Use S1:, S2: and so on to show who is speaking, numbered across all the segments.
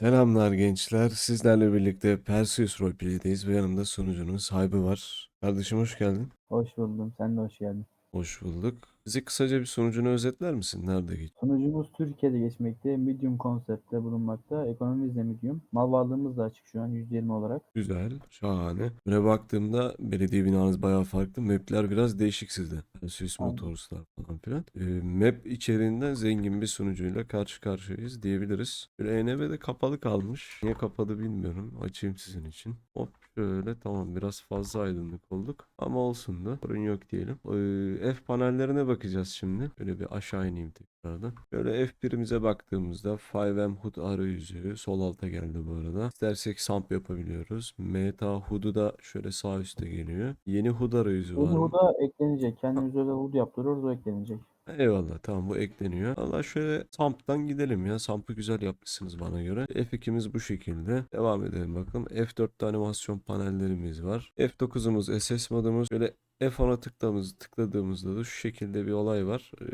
S1: Selamlar gençler. Sizlerle birlikte Perseus Roleplay'deyiz ve yanımda sunucunuz Haybi var. Kardeşim hoş geldin.
S2: Hoş buldum. Sen de hoş geldin.
S1: Hoş bulduk. Bize kısaca bir sunucunu özetler misin? Nerede geç?
S2: Sunucumuz Türkiye'de geçmekte. Medium konseptte bulunmakta. Ekonomimiz de medium. Mal varlığımız da açık şu an %20 olarak.
S1: Güzel, şahane. Böyle baktığımda belediye binanız bayağı farklı. Map'ler biraz değişik sizde. Perseus
S2: Aynen.
S1: Motors'lar falan filan. Ee, map içeriğinden zengin bir sunucuyla karşı karşıyayız diyebiliriz. Böyle ENV'de kapalı kalmış. Niye kapalı bilmiyorum. Açayım sizin için. Hop şöyle tamam biraz fazla aydınlık olduk. Ama olsun da sorun yok diyelim. Ee, F panellerine bakacağız şimdi. Böyle bir aşağı ineyim tekrardan. Böyle F1'imize baktığımızda 5M HUD arayüzü sol alta geldi bu arada. İstersek SAMP yapabiliyoruz. Meta HUD'u da şöyle sağ üstte geliyor. Yeni HUD arayüzü var. Mı?
S2: HUD'a eklenecek. Kendimiz öyle HUD yaptırıyoruz o eklenecek.
S1: Eyvallah tamam bu ekleniyor. Valla şöyle Samp'tan gidelim ya. Samp'ı güzel yapmışsınız bana göre. F2'miz bu şekilde. Devam edelim bakalım. F4'te animasyon panellerimiz var. F9'umuz SS modumuz. Şöyle F10'a tıkladığımız, tıkladığımızda da şu şekilde bir olay var. Ee,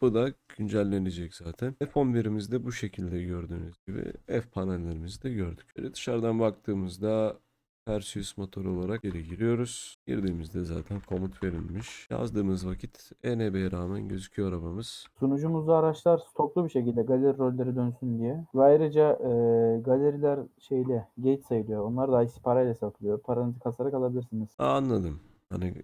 S1: bu da güncellenecek zaten. F11'imizde bu şekilde gördüğünüz gibi F panellerimizi de gördük. Şöyle dışarıdan baktığımızda Perseus motor olarak geri giriyoruz. Girdiğimizde zaten komut verilmiş. Yazdığımız vakit ENB'ye rağmen gözüküyor arabamız.
S2: Sunucumuzda araçlar stoklu bir şekilde galeri rolleri dönsün diye. Ve ayrıca e, galeriler şeyle gate sayılıyor. Onlar da IC parayla satılıyor. Paranızı kasarak alabilirsiniz.
S1: Aa, anladım. Hani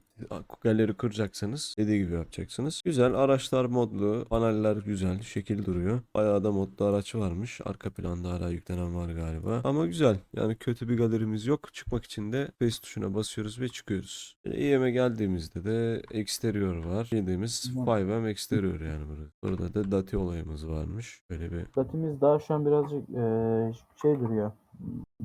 S1: galeri kuracaksanız dediği gibi yapacaksınız. Güzel araçlar modlu, paneller güzel, şekil duruyor. Bayağı da modlu araç varmış. Arka planda hala yüklenen var galiba. Ama güzel. Yani kötü bir galerimiz yok. Çıkmak için de Face tuşuna basıyoruz ve çıkıyoruz. EM'e geldiğimizde de exterior var. Bildiğimiz
S2: Güzel.
S1: 5M exterior yani burada. Burada da Dati olayımız varmış. Böyle bir
S2: Gatimiz daha şu an birazcık e, şey duruyor.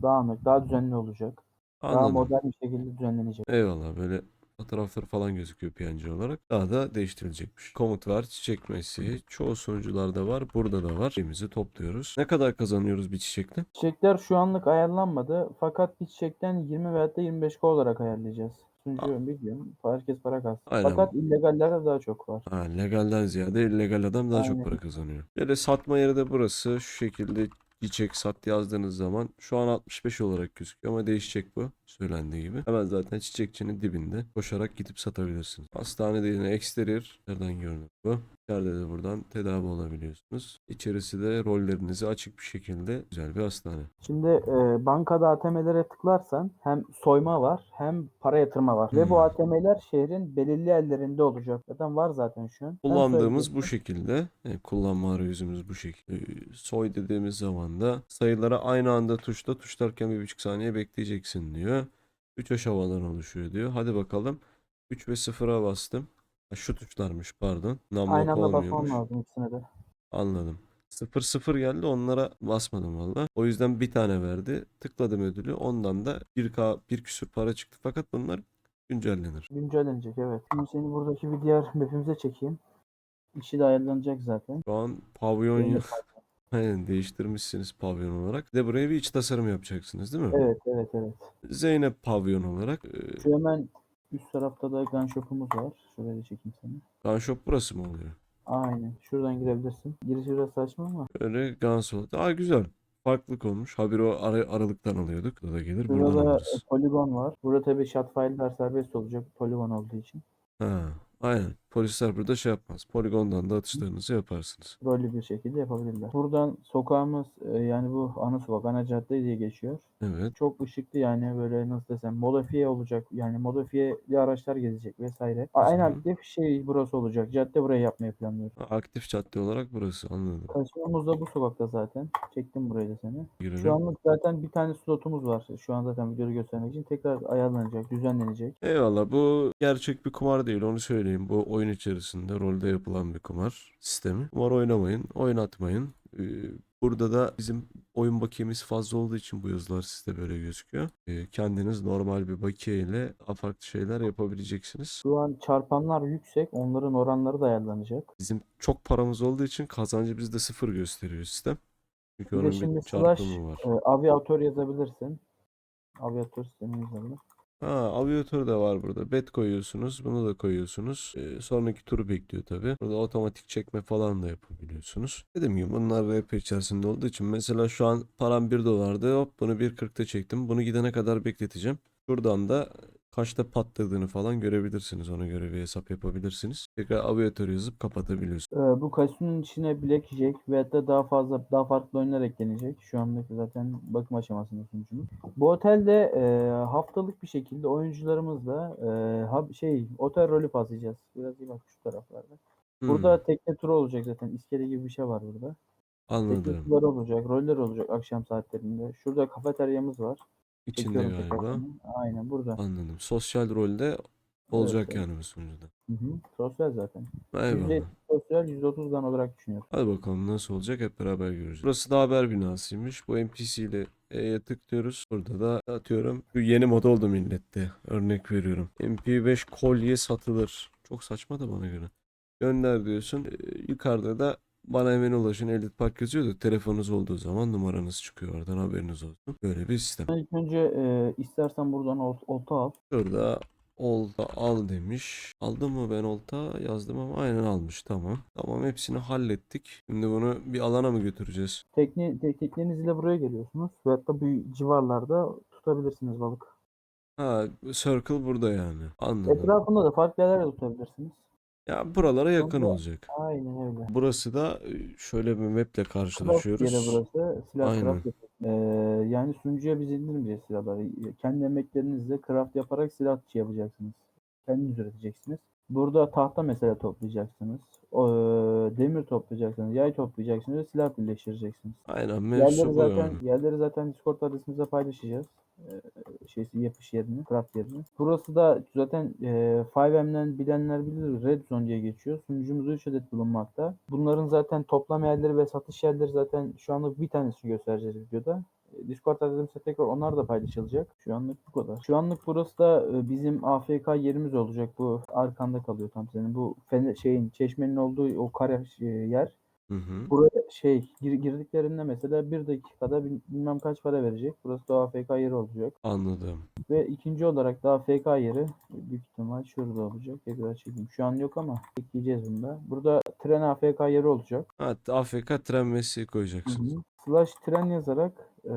S2: Dağınık, daha düzenli olacak. Daha
S1: anladım.
S2: modern bir şekilde düzenlenecek.
S1: Eyvallah böyle fotoğrafları falan gözüküyor PNG olarak. Daha da değiştirilecekmiş. Komut var, çiçek mesleği. Çoğu sunucularda var. Burada da var. Şeyimizi topluyoruz. Ne kadar kazanıyoruz bir çiçekle?
S2: Çiçekler şu anlık ayarlanmadı. Fakat bir çiçekten 20 veyahut da 25 olarak ayarlayacağız. Sunucu biliyorum. Herkes para kastı.
S1: Aynen.
S2: Fakat illegallerde daha çok var.
S1: Ha, legalden ziyade illegal adam daha çok
S2: Aynen.
S1: para kazanıyor. Böyle satma yeri de burası. Şu şekilde çiçek sat yazdığınız zaman şu an 65 olarak gözüküyor ama değişecek bu söylendiği gibi. Hemen zaten çiçekçinin dibinde koşarak gidip satabilirsiniz. Hastanede yine exterior. Nereden görünüyor bu? İçeride de buradan tedavi olabiliyorsunuz. İçerisi de rollerinizi açık bir şekilde güzel bir hastane.
S2: Şimdi e, bankada ATM'lere tıklarsan hem soyma var hem para yatırma var. Ve
S1: Hmm.
S2: bu ATM'ler şehrin belirli yerlerinde olacak. Zaten var zaten şu an.
S1: Kullandığımız bu şekilde. Yani kullanma arayüzümüz bu şekilde. Ee, Soy dediğimiz zaman da sayılara aynı anda tuşla tuşlarken bir buçuk saniye bekleyeceksin diyor. 3 aşamadan oluşuyor diyor. Hadi bakalım. 3 ve 0'a bastım. Şu tuşlarmış pardon.
S2: Aynı anda basman
S1: olmuyormuş.
S2: lazım ikisine de.
S1: Anladım. 0 0 geldi onlara basmadım valla. O yüzden bir tane verdi. Tıkladım ödülü. Ondan da 1K bir küsür para çıktı. Fakat bunlar güncellenir.
S2: Güncellenecek evet. Şimdi seni buradaki bir diğer map'imize çekeyim. İşi de ayarlanacak zaten.
S1: Şu an pavyon
S2: Benim de
S1: Aynen değiştirmişsiniz pavyon olarak. Bir de buraya bir iç tasarım yapacaksınız değil mi?
S2: Evet evet evet.
S1: Zeynep pavyon olarak. E,
S2: Şu hemen üst tarafta da gun shop'umuz var. Şuraya da çekeyim seni.
S1: gun shop burası mı oluyor?
S2: Aynen. Şuradan girebilirsin. Girişi biraz saçma ama.
S1: Öyle gun shop. Aa güzel. Farklılık olmuş. Haberi o ara, aralıktan alıyorduk. Burada da gelir buradan
S2: Burada
S1: alırız.
S2: e, poligon var. Burada tabii shot file'lar serbest olacak. Poligon olduğu için.
S1: Ha, aynen. Polisler burada şey yapmaz. Poligondan da atışlarınızı yaparsınız.
S2: Rollü bir şekilde yapabilirler. Buradan sokağımız e, yani bu ana sokak, ana cadde diye geçiyor.
S1: Evet.
S2: Çok ışıklı yani böyle nasıl desem modifiye olacak. Yani modifiyeli araçlar gezecek vesaire. A- En
S1: Güzel.
S2: aktif şey burası olacak. Cadde burayı yapmayı planlıyoruz.
S1: Aktif cadde olarak burası. Anladım.
S2: Taşımamız da bu sokakta zaten. Çektim burayı da seni.
S1: Girelim.
S2: Şu anlık zaten bir tane slotumuz var. Şu an zaten videoyu göstermek için tekrar ayarlanacak, düzenlenecek.
S1: Eyvallah bu gerçek bir kumar değil onu söyleyeyim. Bu oyun içerisinde rolde yapılan bir kumar sistemi. Kumar oynamayın, oynatmayın. Ee, burada da bizim oyun bakiyemiz fazla olduğu için bu yazılar sizde böyle gözüküyor. Ee, kendiniz normal bir bakiye ile farklı şeyler yapabileceksiniz.
S2: Şu an çarpanlar yüksek. Onların oranları da ayarlanacak.
S1: Bizim çok paramız olduğu için kazancı bizde sıfır gösteriyor sistem. Çünkü
S2: Bir
S1: onun
S2: şimdi
S1: bir
S2: slash
S1: çarpımı var.
S2: e, aviatör yazabilirsin. Aviatör sistemi yazabilir.
S1: Ha, aviatör de var burada. Bet koyuyorsunuz. Bunu da koyuyorsunuz. Ee, sonraki turu bekliyor tabii. Burada otomatik çekme falan da yapabiliyorsunuz. Dediğim gibi bunlar RP içerisinde olduğu için mesela şu an param 1 dolardı. Hop bunu 1.40'ta çektim. Bunu gidene kadar bekleteceğim. Şuradan da kaçta patladığını falan görebilirsiniz. Ona göre bir hesap yapabilirsiniz. Tekrar aviatör yazıp kapatabiliyorsunuz.
S2: Ee, bu kasinonun içine Blackjack veyahut da daha fazla daha farklı oyunlar eklenecek. Şu andaki zaten bakım aşamasında sunucumuz. Bu otelde e, haftalık bir şekilde oyuncularımızla e, hab- şey otel rolü paslayacağız. Biraz iyi bak şu taraflarda.
S1: Hmm,
S2: Burada tekne turu olacak zaten. İskele gibi bir şey var burada. Tekne
S1: anladım.
S2: turları olacak, roller olacak akşam saatlerinde. Şurada kafeteryamız var.
S1: İçinde
S2: Çekiyorum
S1: galiba.
S2: Aynen burada.
S1: Anladım. Sosyal rolde olacak
S2: evet.
S1: yani bu sunucuda.
S2: Hı hı. Sosyal zaten.
S1: Eyvallah.
S2: %70 sosyal, %30 gan olarak düşünüyorum.
S1: Hadi bakalım nasıl olacak hep beraber göreceğiz. Burası da haber binasıymış. Bu NPC ile E'ye tıklıyoruz. Burada da atıyorum. Bu yeni mod oldu millette. Örnek veriyorum. MP5 kolye satılır. Çok saçma da bana göre. Gönder diyorsun. Ee, yukarıda da bana hemen ulaşın. Edit Park yazıyor da telefonunuz olduğu zaman numaranız çıkıyor oradan haberiniz olsun. Böyle bir sistem.
S2: İlk önce e, istersen buradan ol- olta al.
S1: Şurada olta al demiş. Aldım mı ben olta yazdım ama aynen almış. Tamam. Tamam hepsini hallettik. Şimdi bunu bir alana mı götüreceğiz?
S2: Tekne, te- teknenizle buraya geliyorsunuz. Ve hatta bu civarlarda tutabilirsiniz balık.
S1: Ha, Circle burada yani. Anladım.
S2: Etrafında da farklı yerlerde tutabilirsiniz.
S1: Ya buralara yakın
S2: Ama-
S1: olacak.
S2: Aynen öyle.
S1: Burası da e, şöyle bir maple
S2: Craft yeri
S1: karşılaşıyoruz.
S2: burası. Silah
S1: Aynen.
S2: craft yapıyoruz. Ee, yani sunucuya biz indirmeyeceğiz silahları. Kendi emeklerinizle craft yaparak silah şey yapacaksınız. Kendiniz üreteceksiniz. Burada tahta mesela toplayacaksınız. O, e, demir toplayacaksınız. Yay toplayacaksınız silah birleştireceksiniz.
S1: Aynen
S2: Yerleri
S1: bu
S2: zaten
S1: yani.
S2: yerleri zaten Discord adresimize paylaşacağız. Ee, şeysi yapış yerini, craft yerini. Burası da zaten e, 5M'den bilenler bilir Red Zone diye geçiyor. Sunucumuzda 3 adet bulunmakta. Bunların zaten toplam yerleri ve satış yerleri zaten şu anlık bir tanesini göstereceğiz videoda. E, Discord adresimizde tekrar onlar da paylaşılacak. Şu anlık bu kadar. Şu anlık burası da e, bizim AFK yerimiz olacak. Bu arkanda kalıyor tam senin. Bu şeyin çeşmenin olduğu o kare e, yer.
S1: Hı hı.
S2: Buraya şey gir- girdiklerinde mesela bir dakikada bil- bilmem kaç para verecek. Burası da AFK yeri olacak.
S1: Anladım.
S2: Ve ikinci olarak da AFK yeri büyük ihtimal şurada olacak. Tekrar çekeyim. Şu an yok ama ekleyeceğiz bunu da. Burada tren AFK yeri olacak.
S1: Ha, AFK tren mesleği koyacaksınız.
S2: Slash tren yazarak eee,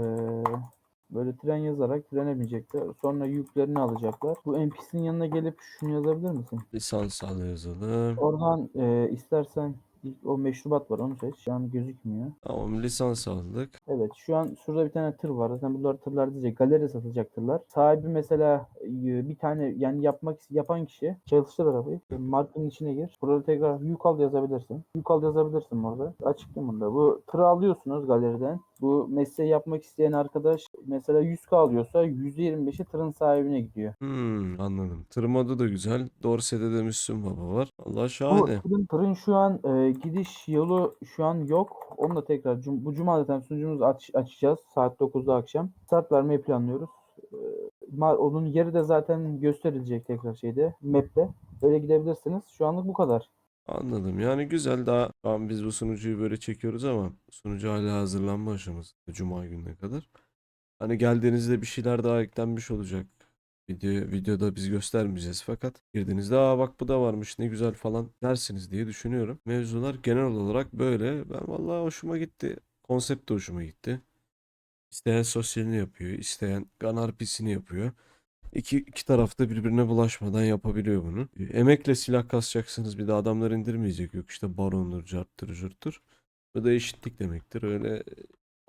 S2: böyle tren yazarak trene binecekler. Sonra yüklerini alacaklar. Bu NPC'nin yanına gelip şunu yazabilir misin?
S1: Lisans al yazalım.
S2: Oradan eee, istersen ilk o meşrubat var onu seç. Şu an gözükmüyor.
S1: Tamam lisans aldık.
S2: Evet şu an şurada bir tane tır var. Zaten bunlar tırlar diyecek. Galeri satacak tırlar. Sahibi mesela e, bir tane yani yapmak yapan kişi çalıştır arabayı. Markanın içine gir. Burada tekrar yük al yazabilirsin. Yük al yazabilirsin orada. Açıklayayım burada. Bu tırı alıyorsunuz galeriden. Bu mesleği yapmak isteyen arkadaş mesela 100k alıyorsa %25'i tırın sahibine gidiyor.
S1: Hmm, anladım. Tır modu da güzel. Dorset'te de Müslüm Baba var. Allah
S2: Bu
S1: şahane.
S2: tırın, tırın şu an e, gidiş yolu şu an yok. Onu da tekrar cum- bu cuma zaten sunucumuzu aç, açacağız saat 9'da akşam. Start vermeyi planlıyoruz. E, ma- onun yeri de zaten gösterilecek tekrar şeyde map'te. Öyle gidebilirsiniz. Şu anlık bu kadar.
S1: Anladım. Yani güzel daha an biz bu sunucuyu böyle çekiyoruz ama sunucu hala hazırlanma aşamasında Cuma gününe kadar. Hani geldiğinizde bir şeyler daha eklenmiş olacak. Video, videoda biz göstermeyeceğiz fakat girdiğinizde aa bak bu da varmış ne güzel falan dersiniz diye düşünüyorum. Mevzular genel olarak böyle. Ben vallahi hoşuma gitti. Konsept de hoşuma gitti. İsteyen sosyalini yapıyor, isteyen gun RP'sini yapıyor. İki, iki tarafta birbirine bulaşmadan yapabiliyor bunu. E, Emekle silah kasacaksınız bir de adamlar indirmeyecek. Yok işte barondur, carttır, jurttur. Bu da eşitlik demektir. Öyle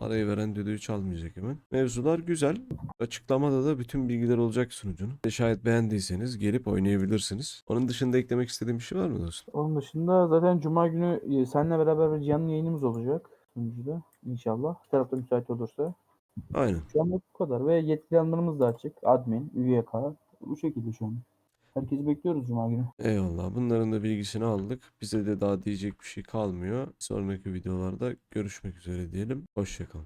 S1: parayı veren düdüğü çalmayacak hemen. Mevzular güzel. Açıklamada da bütün bilgiler olacak sunucunun. E, Şayet beğendiyseniz gelip oynayabilirsiniz. Onun dışında eklemek istediğim bir şey var mı dostum?
S2: Onun dışında zaten cuma günü e, seninle beraber bir canlı yayınımız olacak sunucuda inşallah. Bir tarafta müsait olursa.
S1: Aynen.
S2: Şu anlık bu kadar ve yetkili alanlarımız da açık. Admin, üyek bu şekilde şu an. Herkesi bekliyoruz cuma günü.
S1: Eyvallah. Bunların da bilgisini aldık. Bize de daha diyecek bir şey kalmıyor. Sonraki videolarda görüşmek üzere diyelim. Hoşçakalın.